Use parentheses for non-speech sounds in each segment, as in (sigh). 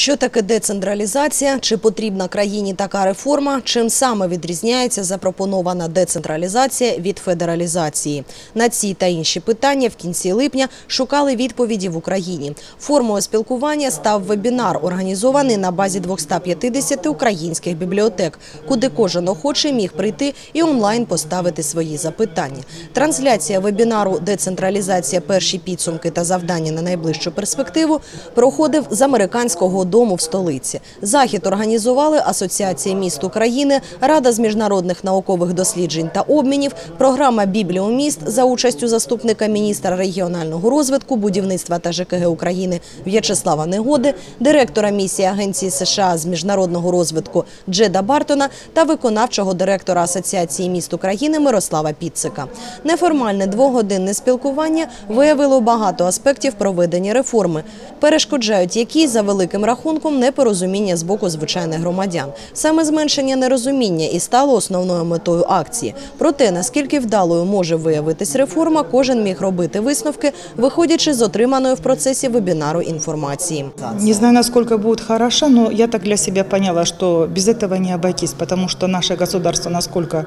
Що таке децентралізація? Чи потрібна країні така реформа? Чим саме відрізняється запропонована децентралізація від федералізації? На ці та інші питання в кінці липня шукали відповіді в Україні. Формою спілкування став вебінар, організований на базі 250 українських бібліотек, куди кожен охочий міг прийти і онлайн поставити свої запитання. Трансляція вебінару Децентралізація перші підсумки та завдання на найближчу перспективу проходив з американського дому в столиці. Захід організували Асоціація міст України, Рада з міжнародних наукових досліджень та обмінів, програма Бібліоміст за участю заступника міністра регіонального розвитку, будівництва та ЖКГ України В'ячеслава Негоди, директора місії Агенції США з міжнародного розвитку Джеда Бартона та виконавчого директора Асоціації міст України Мирослава Піцика. Неформальне двогодинне спілкування виявило багато аспектів проведення реформи, перешкоджають які за великим непорозуміння з боку звичайних громадян. Саме зменшення нерозуміння і стало основною метою акції. Про те, наскільки вдалою може виявитись реформа, кожен міг робити висновки, виходячи з отриманої в процесі вебінару інформації. Не знаю, насколько будет хороша, но я так для себя поняла, что без этого не обойтись, потому что наше государство насколько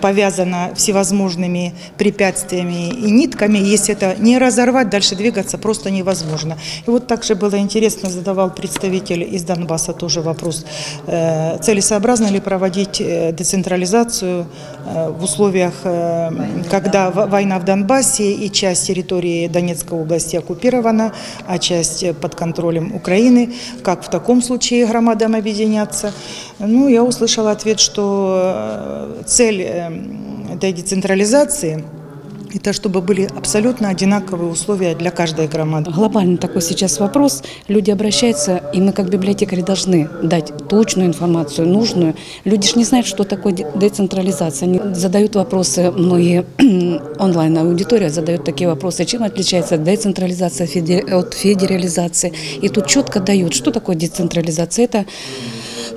повязано всевозможными препятствиями и нитками, если это не разорвать, дальше двигаться просто невозможно. И вот также было интересно, задавал представитель из Донбасса тоже вопрос, э, целесообразно ли проводить э, децентрализацию э, в условиях, когда война в Донбассе и часть территории Донецкой области оккупирована, а часть под контролем Украины, как в таком случае громадам объединяться. Ну, я услышала ответ, что цель этой децентрализации – это чтобы были абсолютно одинаковые условия для каждой громады. Глобальный такой сейчас вопрос. Люди обращаются, и мы как библиотекари должны дать точную информацию, нужную. Люди же не знают, что такое де- децентрализация. Они задают вопросы, многие (clears throat) онлайн-аудитория задает такие вопросы. Чем отличается децентрализация от федерализации? И тут четко дают, что такое децентрализация. Это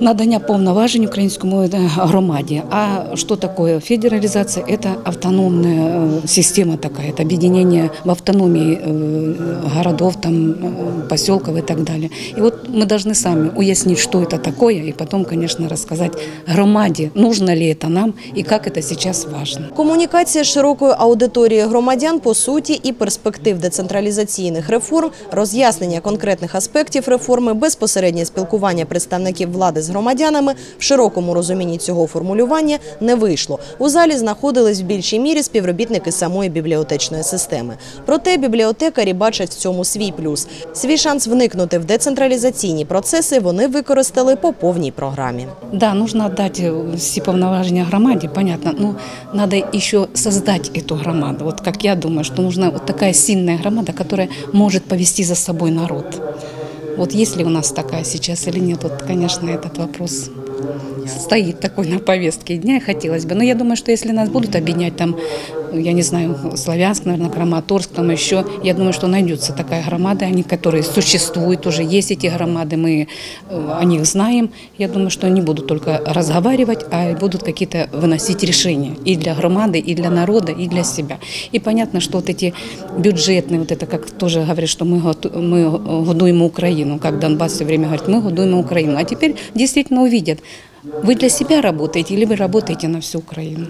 надання повноважень українському е, громаді. А що таке федералізація? Це автономна е, система така, це об'єднання в автономії е, городов, там, поселков і так далі. І от ми повинні самі уяснити, що це таке, і потім, звісно, розказати громаді, нужно ли це нам і як це зараз важливо. Комунікація з широкою аудиторією громадян по суті і перспектив децентралізаційних реформ, роз'яснення конкретних аспектів реформи, безпосереднє спілкування представників влади з громадянами в широкому розумінні цього формулювання не вийшло. У залі знаходились в більшій мірі співробітники самої бібліотечної системи. Проте бібліотекарі бачать в цьому свій плюс. Свій шанс вникнути в децентралізаційні процеси вони використали по повній програмі. Да, нужно отдать э, все повноважения громаде, понятно. Но надо еще создать эту громаду. Вот как я думаю, что нужна вот такая сильная громада, которая может повести за собой народ. Вот есть ли у нас такая сейчас или нет, вот, конечно, этот вопрос стоит такой на повестке дня, и хотелось бы. Но я думаю, что если нас будут объединять там, я не знаю, Славянск, наверное, Краматорск, там еще, я думаю, что найдется такая громада, они, которые существуют, уже есть эти громады, мы э, о них знаем. Я думаю, что они будут только разговаривать, а будут какие-то выносить решения и для громады, и для народа, и для себя. И понятно, что вот эти бюджетные, вот это как тоже говорят, что мы, готу- мы годуем Украину, как Донбасс все время говорит, мы годуем Украину. А теперь действительно увидят, вы для себя работаете или вы работаете на всю Украину.